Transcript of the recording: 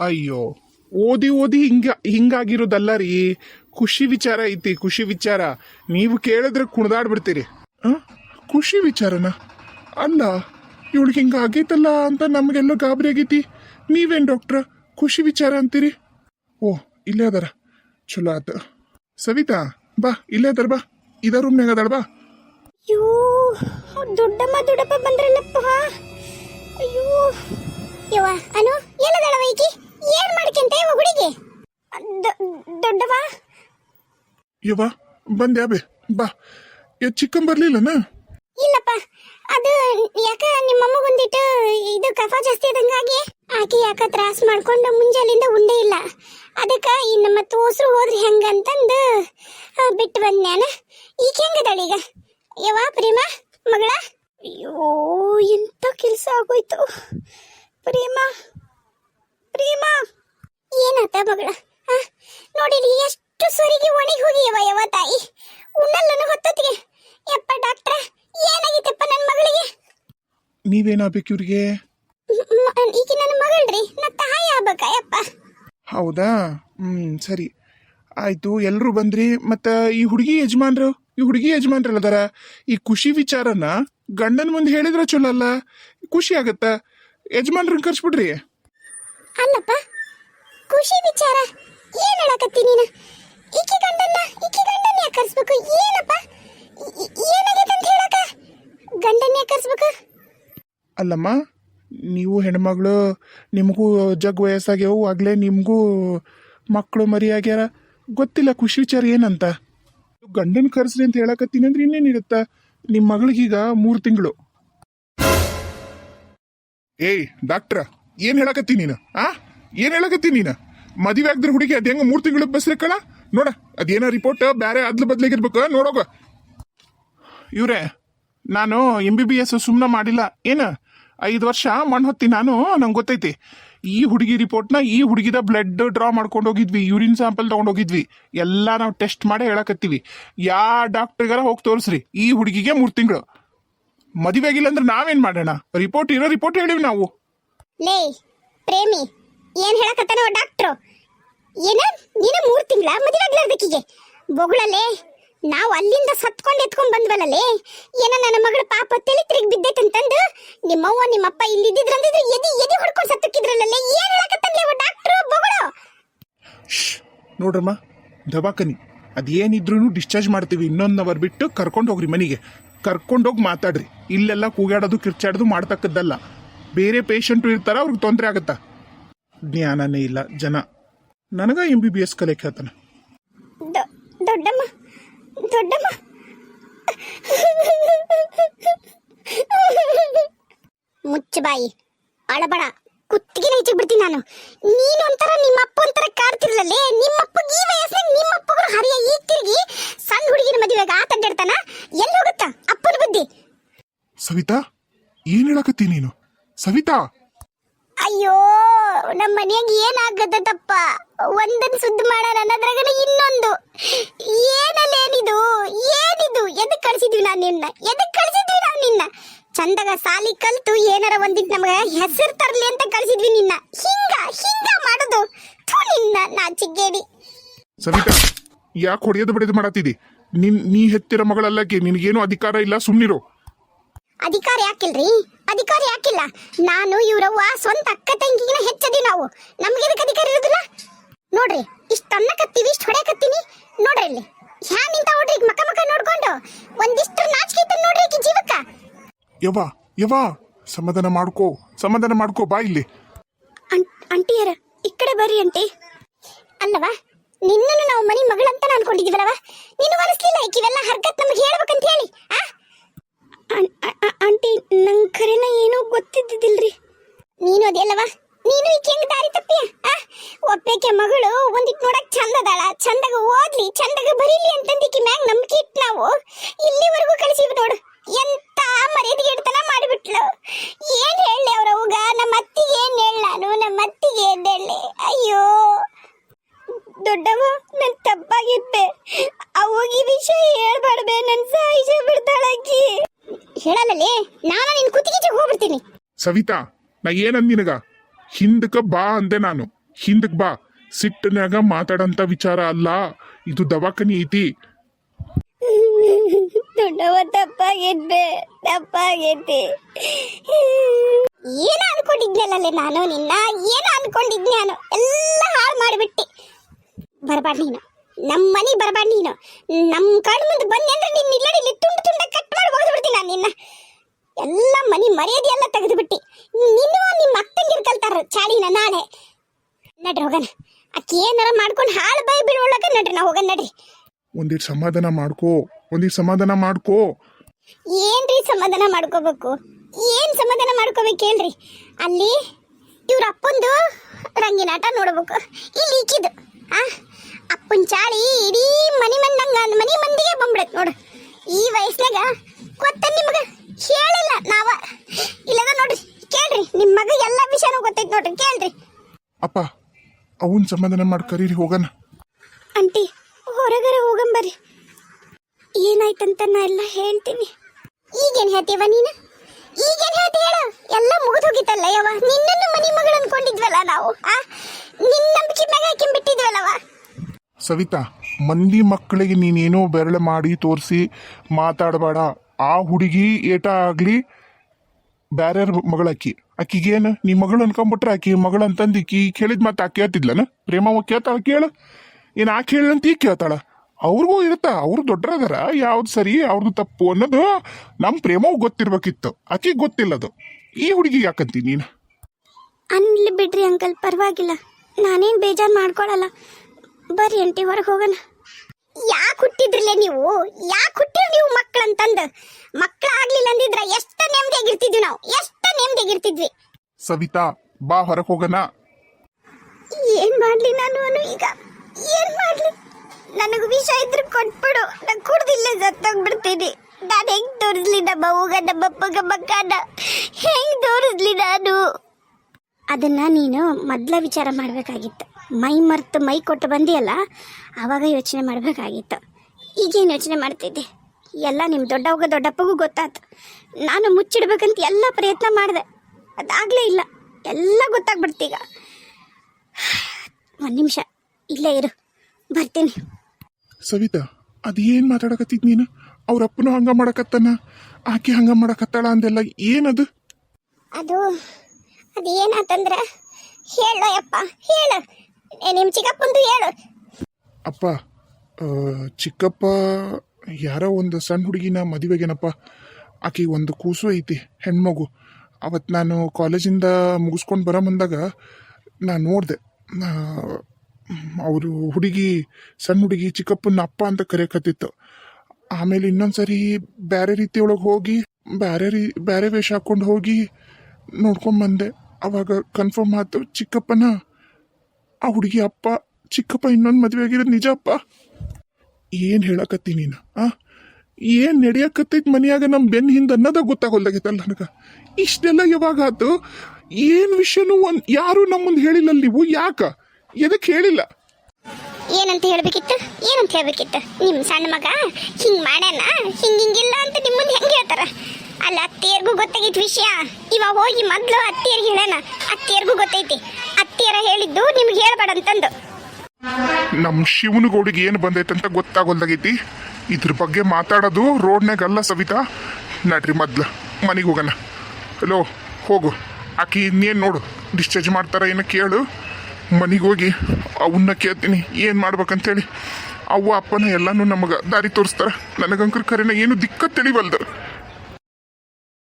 ಅಯ್ಯೋ, ಓದಿ ಓದಿ ಹಿಂಗ, ಹಿಂಗಾಗಿರೋದಲ್ಲ ರೀ. ಖುಷಿ ವಿಚಾರ ಐತಿ, ಖುಷಿ ವಿಚಾರ. ನೀವು ಕೇಳಿದ್ರೆ ಕುಣಿದಾಡ್ಬಿಡ್ತೀರಿ? ಖುಷಿ ವಿಚಾರನ? ಅಲ್ಲ, ಇವಳಿಗೆ ಹಿಂಗ ಆಗೈತಲ್ಲ ಅಂತ ನಮಗೆಲ್ಲ ಗಾಬರಿ ಆಗೈತಿ. ನೀವೇನು ಡಾಕ್ಟ್ರ? ಖುಷಿ ವಿಚಾರ ಅಂತೀರಿ? ಓ, ಇಲ್ಲೇ ಅದಾರ. ಚಲೋ ಆತ. ಸವಿತಾ, ಬಾ, ಇಲ್ಲೇ ಅದಾರ, ಬಾ. ಇದ ರೂಮ್ನಾಗ ಅದಾಳ, ಬಾ. ಅಯ್ಯೋ ದೊಡ್ಡಮ್ಮ, ದೊಡ್ಡಪ್ಪ ಬಂದ್ರಲ್ಲಪ್ಪ. ಅಯ್ಯೋ ಅನು ಏನ್ ಮಾಡ್ಕೊಂತ ಹುಡುಗಿ ದೊಡ್ಡವ? ಯವ್ವ ಬಂದ್ಯಾ ಬೇ ಬಾ. ಇವ್ ಚಿಕ್ಕನ್ ಬರ್ಲಿಲ್ಲನ? ಇಲ್ಲಪ್ಪ ಅದು ಯಾಕ ನಿಮ್ಮ ಅಮ್ಮಗೊಂದಿಟ್ಟು ಇದು ಕಫ ಜಾಸ್ತಿ ಆದಂಗಾಗಿ ಆಕೆ ಯಾಕ ತ್ರಾಸ ಮಾಡ್ಕೊಂಡು ಮುಂಜಾಲಿಂದ ಉಂಡೇ ಇಲ್ಲ. ಅದಕ್ಕ ಇನ್ನು ಮತ್ತೆ ಓಸ್ರು ಹೋದ್ರೆ ಹೆಂಗಂತಂದು ಬಿಟ್ಟು ಬಂದ್ಯಾನ ಈಕೆ ಹೆಂಗದಾಳ ಈಗ? ಯವ್ವ ಪ್ರೇಮ ಮಗಳ? ಅಯ್ಯೋ ಎಂತ ಕೆಲಸ ಆಗೋಯ್ತು. ಪ್ರೇಮ ಪ್ರೇಮ? ಏನಾತ ಮಗಳ? ಆ, ನೋಡಿರಿ ಎಷ್ಟು ಸರಿಗೆ ಒಣಗಿ ಹೋಗಿಯವ ಯವ ತಾಯಿ? ಉಣ್ಣಲ್ಲನ ಹೊತ್ತೊತ್ತಿಗೆ ಯಪ್ಪ ಡಾಕ್ಟ್ರ ಏನಾಗಿತ್ತಪ್ಪ ನನ್ನ ಮಗಳಿಗೆ? ನೀವೇನಾಗ್ಬೇಕು ಇವ್ರಿಗೆ? ಈಗ ನನ್ನ ಮಗಳ್ರಿ ನಾ ತಾಯಿ ಆಗ್ಬೇಕ ಯಪ್ಪ? ಹೌದಾ? ಹ್ಮ್ ಸರಿ. ಆಯ್ತು ಎಲ್ರು ಬಂದ್ರಿ ಮತ್ತ ಈ ಹುಡುಗಿ ಯಜಮಾನ್ರು ಈ ಹುಡುಗಿ ಯಜಮಾನ್ರಲ್ಲದಾರ ಈ ಖುಷಿ ವಿಚಾರನ ಗಂಡನ ಮುಂದೆ ಹೇಳಿದ್ರೆ ಚಲೋ ಅಲ್ಲ? ಖುಷಿ ಆಗತ್ತ? ಯಜಮಾನ್ರನ್ನ ಕರ್ಸ್ಬಿಡ್ರಿ. ಅಲ್ಲಪ್ಪ ಖುಷಿ ವಿಚಾರ. ಏನ್ ಹೇಳಕತ್ತಿ ನೀನು? ಈಕಿ ಗಂಡನ್ನ ಈಕಿ ಗಂಡನ್ನ ಯಾಕೆ ಕರ್ಸ್ಬೇಕು ಏನಪ್ಪ? ಈ- ಏನಾಗೈತೆ ಅಂತ ಹೇಳಕ? ಗಂಡನ್ನ ಯಾಕೆ ಕರ್ಸ್ಬೇಕು ಅಲ್ಲಮ್ಮ ನೀವು ಹೆಣ್ಮಗಳು ನಿಮಗೂ ಜಗ್ ವಯಸ್ಸಾಗ್ಯವು ಆಗ್ಲೇ ನಿಮಗೂ ಮಕ್ಕಳು ಮರಿ ಆಗ್ಯಾರ ಗೊತ್ತಿಲ್ಲ ಖುಷಿ ವಿಚಾರ ಏನಂತ. ಗಂಡನ ಕರ್ಸ್ರಿ ಅಂತ ಹೇಳಕತ್ತೀನಿ ಅಂದ್ರೆ ಇನ್ನೇನಿರುತ್ತ ನಿಮ್ಮ ಮಗಳಿಗೀಗ ಮೂರು ತಿಂಗಳು. ಏಯ್ ಡಾಕ್ಟ್ರ ಏನ್ ಹೇಳಕತ್ತಿ ನೀನು? ಆ? ಏನ್ ಹೇಳಕತ್ತಿ ನೀನು? ಮದುವೆ ಆಗದ್ರ ಹುಡುಗಿ ಅದ್ ಹೆಂಗ ಮೂರು ತಿಂಗಳು ಬಸ್ರಕ್ಕಳ ನೋಡ, ಅದೇನೋ ರಿಪೋರ್ಟ್ ಬೇರೆ ಅದ್ಲ ಬದ್ಲಿಗಿರ್ಬೇಕು. ನೋಡೋಗ. ಇವ್ರೆ, ನಾನು ಎಂ ಬಿ ಬಿ ಎಸ್ ಸುಮ್ಮನೆ ಮಾಡಿಲ್ಲ. ಏನ? ಐದು ವರ್ಷ ಮಣ್ಣು ಹೊತ್ತಿ ನಾನು, ನಂಗೆ ಗೊತ್ತೈತಿ. ಈ ಹುಡುಗಿ ರಿಪೋರ್ಟ್ನ ಈ ಹುಡುಗಿದ ಬ್ಲಡ್ ಡ್ರಾ ಮಾಡ್ಕೊಂಡು ಹೋಗಿದ್ವಿ ಯೂರಿನ್ ಸ್ಯಾಂಪಲ್ ತೊಗೊಂಡು ಹೋಗಿದ್ವಿ. ಎಲ್ಲ ನಾವು ಟೆಸ್ಟ್ ಮಾಡಿ ಹೇಳಕತ್ತೀವಿ. ಯಾ ಡಾಕ್ಟ್ರಿಗಾರ ಹೋಗಿ ತೋರಿಸ್ರಿ, ಈ ಹುಡುಗಿಗೆ ಮೂರು ತಿಂಗಳು. ಮದುವೆ ಆಗಿಲ್ಲ ಅಂದ್ರೆ ನಾವೇನ್ ಮಾಡೋಣ? ರಿಪೋರ್ಟ್ ಇರೋ ರಿಪೋರ್ಟ್ ಹೇಳಿವಿ ನಾವು. ಲೇ, ಪ್ರೇಮಿ, ಏನ್ ಹೇಳಕತ್ತಾನೋ ಡಾಕ್ಟ್ರು ಏನ? ನೀನ ಮೂರ್ ತಿಂಗಳ ಮದುವೆ ಆಗ್ಲಾರ್ದಕ್ಕಿಗೆ ಬೊಗಳಲ್ಲೇ, ನಾವು ಅಲ್ಲಿಂದ ಸತ್ಕೊಂಡು ಎತ್ಕೊಂಡ್ ಬಂದ್ವಲ್ಲಲೇ, ಏನ ನನ್ನ ಮಗಳ ಪಾಪ ತಲೆ ತಿರುಗಿ ಬಿದ್ದೈತಂತಂದು ನಿಮ್ಮವ್ವ ನಿಮ್ಮಪ್ಪ ಇಲ್ಲಿದ್ದಿದ್ರಂದಿದ್ರೆ ಎದಿ ಎದಿ ಹೊಡ್ಕೊಂಡು ಸತ್ತಕ್ಕಿದ್ರಲ್ಲೇ ಏನ್ ಹೇಳಕತ್ತಾನೆ ಅವ ಡಾಕ್ಟ್ರು ಬೊಗಳು? ನೋಡ್ರಮ್ಮ, ದವಾಖಾನಿ. ಅದೇನಿದ್ರು ಡಿಸ್ಚಾರ್ಜ್ ಮಾಡ್ತೀವಿ, ಇನ್ನೊಂದು ಅವರ್ ಬಿಟ್ಟು ಕರ್ಕೊಂಡು ಹೋಗ್ರಿ ಮನೆಗೆ. ಕರ್ಕೊಂಡೋಗಿ ಮಾತಾಡ್ರಿ. ಇಲ್ಲೆಲ್ಲ ಕೂಗಾಡೋದು ಕಿರ್ಚಾಡೋದು ಮಾಡ್ತಕ್ಕದ್ದಲ್ಲ. ಬೇರೆ ಪೇಷಂಟು ಇರ್ತಾರೆ ಅವ್ರಿಗೆ ತೊಂದರೆ ಆಗುತ್ತಾ? ಜ್ಞಾನನೇ ಇಲ್ಲ ಜನ. ನನಗ ಎಂ ಬಿ ಬಿ ಎಸ್ ಕಲಿಯಕ್ಕೆ ಹೇಳ್ತಾನೆ ದೊಡ್ಡಮ್ಮ ದೊಡ್ಡಮ್ಮ. ಮುಚ್ಚ ಬಾಯಿ ಅಳಬಡ ಕುತ್ತಿಗೆ ಹೆಚ್ಚಿಗೆ ಬಿಡ್ತೀನಿ ನಾನು. ನೀನು ಒಂಥರ ನಿಮ್ಮ ಅಪ್ಪ ಒಂಥರ ಕಾಡ್ತಿರ್ಲಲ್ಲೇ ನಿಮ್ಮ ಅಪ್ಪ ಈ ವಯಸ್ಸಿನಾಗ ನಿಮ್ಮ ಅಪ್ಪಗಳು ಹರಿಯ ಈ ತಿರುಗಿ ಸಣ್ಣ ಹುಡುಗಿನ ಮದುವೆಗೆ ಆತ ಅಡ್ಡಾಡ್ತಾನ ಎಲ್ಲಿ ಹೋಗುತ್ತಾ? ಅಪ್ಪನ ಬುದ್ಧಿ. ಸವಿತಾ ಏನ್ ಹೇಳಕತ್ತಿ ನೀನು? ಸವಿತಾ? ಅಯ್ಯೋ ನಮ್ಮ ಮನೆಯಾಗ ಏನಾಗತ್ತಪ್ಪ ಒಂದನ್ ಸುದ್ದಿ ಮಾಡೋಣ ಅನ್ನೋದ್ರಾಗನ ಇನ್ನೊಂದು. ಏನಲ್ಲ ಏನಿದು? ಎದಕ್ ಕಳ್ಸಿದ್ವಿ ನಾನು ನಿನ್ನ? ಎದಕ್ ಕಳ್ಸಿದ್ವಿ ನಾನು ನಿನ್ನ? ಚಂದಾಗ ಸಾಲಿ ಕಲ್ತು ಏನಾರ ಒಂದಿಟ್ ನಮಗ ಹೆಸರು ತರ್ಲಿ ಅಂತ ಕಳ್ಸಿದ್ವಿ ನಿನ್ನ. ಹಿಂಗ ಹಿಂಗ ಮಾಡೋದು. ಥು ನಿನ್ನ ನಾಚಿಗೇಡಿ ಸವಿತಾ ಯಾಕೆ ಹೊಡೆಯೋದು ಬಡಿಯೋದು ಮಾಡತ್ತಿದಿ ನಿನ್ ನೀ ಹೆತ್ತಿರ ಮಗಳಲ್ಲಕ್ಕೆ ನಿನಗೇನು ಅಧಿಕಾರ ಇಲ್ಲ? ಸುಮ್ನಿರು. ಅಧಿಕಾರ ಯಾಕಿಲ್ರಿ? ಅಧಿಕಾರ ಯಾಕಿಲ್ಲ? ನಾನು ಇವ್ರವ್ವ ಸ್ವಂತ ಅಕ್ಕ ತಂಗಿಗಿನ ಹೆಚ್ಚದಿ ನಾವು. ನಮ್ಗೆ ಎದಕ್ಕೆ ಅಧಿಕಾರ ಇರೋದಿಲ್ಲ? ನೋಡ್ರಿ ಇಷ್ಟ ಅನ್ನಕತ್ತೀವಿ ಇಷ್ಟ ಹೊಡೆಯಕತ್ತೀನಿ ನೋಡ್ರಿ ಇಲ್ಲಿ. ಹ್ಯಾ ನಿಂತ ನೋಡ್ರಿ ಈಗ ಮಕ ಮಕ ನೋಡ್ಕೊಂಡು. ಒಂದಿಷ್ಟು ನಾಚಿಕೆ ಇತ್ತು ನೋಡ್ರಿ ಈಕಿ ಜೀವಕ್ಕ. ಯವ್ವ ಯವ್ವ ಸಮಾಧಾನ ಮಾಡ್ಕೋ ಸಮಾಧಾನ ಮಾಡ್ಕೋ ಬಾ ಇಲ್ಲಿ. ಅಂಟಿಯರ ಈ ಕಡೆ ಬರ್ರಿ ಅಂಟಿ. ಅಲ್ಲವಾ ನಿನ್ನನ್ನು ನಾವು ಮನಿ ಮಗಳಂತ ಅನ್ಕೊಂಡಿದೀವಲ್ಲವ ನೀನು ಮನಸ್ಸಿಲ್ಲ ಈಕಿವೆಲ್ಲ ಹರ್ಕತ್ ನಮ್ಗೆ ಹೇಳ್ಬೇಕಂತ ಹೇಳಿ. ನಂಗೆ ಖರೇನ ಏನೋ ಗೊತ್ತಿದ್ದಿದ್ದಿಲ್ರಿ. ನೀನು ಅದೆಲ್ಲವ ನೀನು ಈಕೆ ಹೆಂಗ್ ದಾರಿ ತಪ್ಪಿಯ? ಒಪ್ಪೇಕೆ ಮಗಳು ಒಂದಿಕ್ ನೋಡಕ್ ಚಂದ ಅದಾಳ. ಚಂದಾಗ ಓದ್ಲಿ, ಚಂದಾಗ ಬರೀಲಿ ಅಂತಂದಿಕ್ಕಿ ಮ್ಯಾಗ ನಂಬಿಕೆ ಇಟ್ಟು ನಾವು. ಇಲ್ಲಿವರೆಗೂ ಕಳಿಸಿವಿ ನೋಡು. ಎಂತ ಮರ್ಯಾದೆ ಗಿಡತನ ಮಾಡಿಬಿಟ್ಲು. ಏನ್ ಹೇಳಿ ಅವ್ರ ಅವ್ಗ? ನಮ್ಮ ಅತ್ತಿಗೆ ಏನ್ ಹೇಳ ನಾನು? ನಮ್ಮ ಅತ್ತಿಗೆ ಏನ್ ಹೇಳಿ ಅಯ್ಯೋ. ದೊಡ್ಡವ, ನನ್ ತಪ್ಪಾಗಿದ್ದೆ ಅವಾಗಿ ವಿಷಯ ಹೇಳ್ಬಾರ್ದೆ, ನನ್ ಸಾಯಿಸ ಹೇಳಲ್ಲೇ ನಾನು ನಿನ್ ಕುತ್ತಿಗೆ ಹೋಗ್ಬಿಡ್ತೀನಿ. ಸವಿತಾ ನಾ ಏನಂದ್ ನಿನಗ? ಹಿಂದಕ್ಕೆ ಬಾ ಅಂದೆ ನಾನು. ಹಿಂದಕ್ ಬಾ. ಸಿಟ್ಟಿನಾಗ ಮಾತಾಡಂತ ವಿಚಾರ ಅಲ್ಲ. ಇದು ದವಾಖಾನಿ ಐತಿ. ದೊಡ್ಡವ ತಪ್ಪಾಗಿದ್ದೆ ತಪ್ಪಾಗೈತಿ. ಏನ ಅನ್ಕೊಂಡಿದ್ನಲ್ಲೇ ನಾನು ನಿನ್ನ? ಏನ ಅನ್ಕೊಂಡಿದ್ನಿ ನಾನು? ಎಲ್ಲ ಹಾಳು ಮಾಡಿಬಿಟ್ಟಿ. ಬರಬಾರ್ದು ನೀನು. ನಮ್ಮ ಮನೆ ಬರಬಾರ್ದು ನೀನು. ನಮ್ಮ ಕಣ್ಣು ಮುಂದೆ ಬಂದೆ ಅಂದ್ರೆ ನಿನ್ನ ಇಲ್ಲಡಿ ತುಂಡು ತುಂಡ ಕಟ್ ಮಾಡಿ ಹೋಗ್ದು ಬಿಡ್ತೀನಿ ನಾನು ನಿನ್ನ. ಎಲ್ಲ ಮನೆ ಮರ್ಯಾದೆ ಎಲ್ಲ ತೆಗೆದು ಬಿಟ್ಟಿ ನಿನ್ನ ನಿಮ್ಮ ಅಕ್ಕಂಗಿರ್ ಕಲ್ತಾರ ಚಾಡಿನ ನಾಳೆ. ನಡ್ರಿ ಹೋಗಣ. ಅಕ್ಕಿ ಏನಾರ ಮಾಡ್ಕೊಂಡು ಹಾಳು ಬಾಯಿ ಬಿಡೋಳಕ ನಡ್ರಿ ನಾ ಹೋಗಣ ನಡ್ರಿ. ಒಂದಿಟ್ ಸಮಾಧಾನ ಮಾಡ್ಕೋ ಒಂದಿಟ್ ಸಮಾಧಾನ ಮಾಡ್ಕೋ. ಏನ್ರಿ ಸಮಾಧಾನ ಮಾಡ್ಕೋಬೇಕು? ಏನ್ ಸಮಾಧಾನ ಮಾಡ್ಕೋಬೇಕು ಹೇಳ್ರಿ? ಅಲ್ಲಿ ಇವ್ರ ಅಪ್ಪಂದು ರಂಗಿನಾಟ ನೋಡ್ಬೇಕು. ಇಲ್ಲಿ ಈಕಿದು. ಆ? ಅಪ್ಪನ್ ಚಾಳಿ ಇಡೀ ಮನಿ ಮಂದಂಗ ಮನಿ ಮಂದಿಗೆ ಬಂದ್ಬಿಡತ್ ನೋಡು. ಈ ವಯಸ್ಸಿನಾಗ ಗೊತ್ತ ನಿಮ್ಗ ಹೇಳಿಲ್ಲ ನಾವ. ಇಲ್ಲದ ನೋಡ್ರಿ ಕೇಳ್ರಿ. ನಿಮ್ ಮಗ ಎಲ್ಲ ವಿಷಯನೂ ಗೊತ್ತೈತ್ ನೋಡ್ರಿ ಕೇಳ್ರಿ. ಅಪ್ಪ ಅವನ್ ಸಮಾಧಾನ ಮಾಡಿ ಕರೀರಿ ಹೋಗನ ಆಂಟಿ ಹೊರಗರ ಹೋಗಂಬರಿ ಏನಾಯ್ತಂತ ನಾ ಎಲ್ಲ ಹೇಳ್ತೀನಿ. ಈಗೇನ್ ಹೇಳ್ತೀವ ನೀನು? ಈಗೇನ್ ಹೇಳ್ತಿ ಹೇಳ? ಎಲ್ಲ ಮುಗಿದು ಹೋಗಿತ್ತಲ್ಲ ಯವ್ವ? ನಿನ್ನನ್ನು ಮನಿ ಮಗಳು ಅನ್ಕೊಂಡಿದ್ವಲ್ಲ ನಾವು ಆ? ನಿನ್ನ ನಂಬಿಕೆ ಮ್ಯಾಗ ಹಾಕಿ ಬಿಟ್ಟಿದ್ವಲ್ಲವ ಸವಿತಾ, ಮಂದಿ ಮಕ್ಕಳಿಗೆ ನೀನೇನೋ ಬೆರಳು ಮಾಡಿ ತೋರಿಸಿ ಮಾತಾಡಬೇಡ. ಆ ಹುಡುಗಿ ಏಟ ಆಗಲಿ? ಬ್ಯಾರ್ಯಾರ ಮಗಳಾಕಿ ಆಕಿಗೇನು ನೀ ಮಗಳು ಅನ್ಕೊಂಬಿಟ್ರೆ ಆಕಿ ಮಗಳು ಅಂತಂದು ಈಕಿ ಕೇಳಿದ ಮತ್ತೆ ಆಕೆ ಕೇಳ್ತಿದ್ಲನ ಪ್ರೇಮವ ಕೇಳ್ತಾಳ ಕೇಳು. ಏನು ಆಕೆ ಹೇಳಂತ ಈಗ ಕೇಳ್ತಾಳ? ಅವ್ರಿಗೂ ಇರುತ್ತಾ. ಅವ್ರು ದೊಡ್ಡರದಾರ. ಯಾವ್ದು ಸರಿ ಅವ್ರದ್ದು ತಪ್ಪು ಅನ್ನೋದು ನಮ್ಮ ಪ್ರೇಮವು ಗೊತ್ತಿರ್ಬೇಕಿತ್ತು. ಆಕಿಗೆ ಗೊತ್ತಿಲ್ಲದು. ಈ ಹುಡುಗಿ ಯಾಕಂತೀನಿ ನೀನು? ಅನ್ಲಿ ಬಿಡ್ರಿ ಅಂಕಲ್, ಪರವಾಗಿಲ್ಲ. ನಾನೇನು ಬೇಜಾರು ಮಾಡ್ಕೊಳಲ್ಲ. ಬರ್ರಿ ಅಂಟಿ ಹೊರಗೆ ಹೋಗೋಣ. ಯಾಕೆ ಹುಟ್ಟಿದ್ರಲ್ಲ ನೀವು? ಯಾಕೆ ಹುಟ್ಟಿರ್ ನೀವು ಮಕ್ಕಳಂತಂದು? ಮಕ್ಕಳ ಆಗ್ಲಿಲ್ಲ ಅಂದಿದ್ರ ಎಷ್ಟು ನೆಮ್ಮದಿಯಾಗಿರ್ತಿದ್ವಿ ನಾವು? ಎಷ್ಟು ನೆಮ್ಮದಿಯಾಗಿರ್ತಿದ್ವಿ ಸವಿತಾ ಬಾ ಹೊರಗೆ ಹೋಗೋಣ. ಏನ್ ಮಾಡ್ಲಿ ನಾನು ಅನು ಈಗ? ಏನ್ ಮಾಡ್ಲಿ? ನನಗೆ ವಿಷ ಇದ್ರೆ ಕೊಟ್ಬಿಡು. ನಾನು ಕುಡ್ದಿಲ್ಲ ಸತ್ತೋಗ್ಬಿಡ್ತೀನಿ. ನಾನು ಹೆಂಗ್ ತೋರಿಸ್ಲಿ ನಮ್ಮ ಹೂಗ ನಮ್ಮ ಅಪ್ಪಗ ಮಕ್ಕನ ಹೆಂಗ್ ತೋರಿಸ್ಲಿ ನಾನು? ಅದನ್ನ ನೀನು ಮೊದ್ಲ ವಿಚಾರ ಮಾಡಬೇಕಾಗಿತ್ತು. ಮೈ ಮರ್ತು ಮೈ ಕೊಟ್ಟು ಬಂದಿಯಲ್ಲ ಆವಾಗ ಯೋಚನೆ ಮಾಡಬೇಕಾಗಿತ್ತು. ಈಗೇನು ಯೋಚನೆ ಮಾಡ್ತಿದ್ದೆ? ಎಲ್ಲ ನಿಮ್ಮ ದೊಡ್ಡವಾಗ ದೊಡ್ಡಪ್ಪಗೂ ಗೊತ್ತಾಯ್ತು ನಾನು ಮುಚ್ಚಿಡ್ಬೇಕಂತ ಎಲ್ಲ ಪ್ರಯತ್ನ ಮಾಡಿದೆ. ಅದಾಗಲೇ ಇಲ್ಲ. ಎಲ್ಲ ಗೊತ್ತಾಗ್ಬಿಡ್ತೀಗ ಒಂದು ನಿಮಿಷ ಇಲ್ಲೇ ಇರು. ಬರ್ತೀನಿ. ಸವಿತಾ ಅದೇನು ಮಾತಾಡಕತ್ತಿದ್ ನೀನು? ಅವರಪ್ಪನೂ ಹಂಗ ಮಾಡಕತ್ತಾನ? ಆಕೆ ಹಂಗ ಮಾಡಕತ್ತಾಳ ಅಂದೆಲ್ಲ ಏನದು? ಅದು ಅದು ಏನಾತಂದ್ರೆ ಹೇಳು ಯಪ್ಪ ಹೇಳು. ನಿಮ್ಮ ಚಿಕ್ಕಪ್ಪಂದು ಹೇಳು. ಅಪ್ಪ ಚಿಕ್ಕಪ್ಪ ಯಾರೋ ಒಂದು ಸಣ್ಣ ಹುಡುಗಿನ ಮದುವೆಗೇನಪ್ಪ. ಆಕೆ ಒಂದು ಕೂಸು ಐತಿ, ಹೆಣ್ಮಗು. ಅವತ್ತು ನಾನು ಕಾಲೇಜಿಂದ ಮುಗಿಸ್ಕೊಂಡು ಬರೋ ಬಂದಾಗ ನಾನು ನೋಡಿದೆ ಅವರು ಹುಡುಗಿ, ಸಣ್ಣ ಹುಡುಗಿ ಚಿಕ್ಕಪ್ಪನ ಅಪ್ಪ ಅಂತ ಕರೆಯಕತ್ತಿತ್ತು. ಆಮೇಲೆ ಇನ್ನೊಂದ್ಸರಿ ಬೇರೆ ರೀತಿ ಒಳಗೆ ಹೋಗಿ ಬೇರೆ ರೀ ಬೇರೆ ವೇಷ ಹಾಕೊಂಡು ಹೋಗಿ ನೋಡ್ಕೊಂಬಂದೆ ಅವಾಗ ಕನ್ಫರ್ಮ್ ಆಯ್ತು ಚಿಕ್ಕಪ್ಪನ ಆ ಹುಡುಗಿ ಅಪ್ಪ, ಚಿಕ್ಕಪ್ಪ ಇನ್ನೊಂದು ಮದುವೆ ಆಗಿರೋದು ನಿಜ ಅಪ್ಪ? ಏನು ಹೇಳಕತ್ತಿ ನೀನು, ಆ? ಏನು ನಡೆಯಕತ್ತೈತ್ ಮನೆಯಾಗ ನಮ್ಮ ಬೆನ್ನ ಹಿಂದೆ ಅನ್ನೋದ ಗೊತ್ತಾಗೋಲ್ದಾಗಿತ್ತಲ್ಲ ನನಗೆ? ಇಷ್ಟೆಲ್ಲ ಯಾವಾಗ ಆತು? ಏನು ವಿಷಯನೂ ಒಂದು ಯಾರು ನಮ್ಮ ಮುಂದೆ ಹೇಳಿಲ್ಲ ನೀವು? ಯಾಕ? ಎದಕ್ಕೆ ಹೇಳಿಲ್ಲ? ಏನಂತ ಹೇಳ್ಬೇಕಿತ್ತು? ಏನಂತ ಹೇಳ್ಬೇಕಿತ್ತು? ನಿಮ್ಮ ಸಣ್ಣ ಮಗ ಹಿಂಗೆ ಮಾಡ್ಯಾನ? ಹಿಂಗೆ ಹಿಂಗಿಲ್ಲ ಅಂತ ನಿಮ್ಮ ಹೆಂಗೆ ಹೇಳ್ತಾರ? ಅಲ್ಲ, ಅತ್ತಿಯರ್ಗೂ ಗೊತ್ತಾಗಿತ್ತು ವಿಷಯ. ಇವಾಗ ಹೋಗಿ ಮೊದಲು ಅತ್ತಿಯರ್ಗೆ ಹೇಳೋಣ ಅತ್ತೆಯರ್ಗೂ ಗೊತ್ತೈತಿ. ಅತ್ತಿಯರ ಹೇಳಿದ್ದು ನಿಮ್ಗೆ ಹೇಳಬೇಡ ಅಂತಂದು. ನಮ್ಮ ಶಿವನಗೌಡಿಗೆ ಏನು ಬಂದೈತಂತ ಗೊತ್ತಾಗೋಲ್ದಾಗೈತಿ. ಇದ್ರ ಬಗ್ಗೆ ಮಾತಾಡೋದು ರೋಡ್ನಾಗ ಅಲ್ಲ ಸವಿತಾ. ನಡ್ರಿ ಮೊದ್ಲು, ಮನೆಗೆ ಹೋಗೋಣ. ಹಲೋ ಹೋಗು. ಆಕಿ ಇನ್ನೇನು ನೋಡು ಡಿಸ್ಚಾರ್ಜ್ ಮಾಡ್ತಾರ ಏನೋ ಕೇಳು. ಮನೆಗೆ ಹೋಗಿ ಅವನ್ನ ಕೇಳ್ತೀನಿ, ಏನು ಮಾಡ್ಬೇಕಂತೇಳಿ. ಅವ್ವ ಅಪ್ಪನ ಎಲ್ಲನೂ ನಮಗೆ ದಾರಿ ತೋರಿಸ್ತಾರೆ. ನನಗಂಕರ್ ಕರೆನ ಏನು ದಿಕ್ಕ ತಿಳಿವಲ್ದು.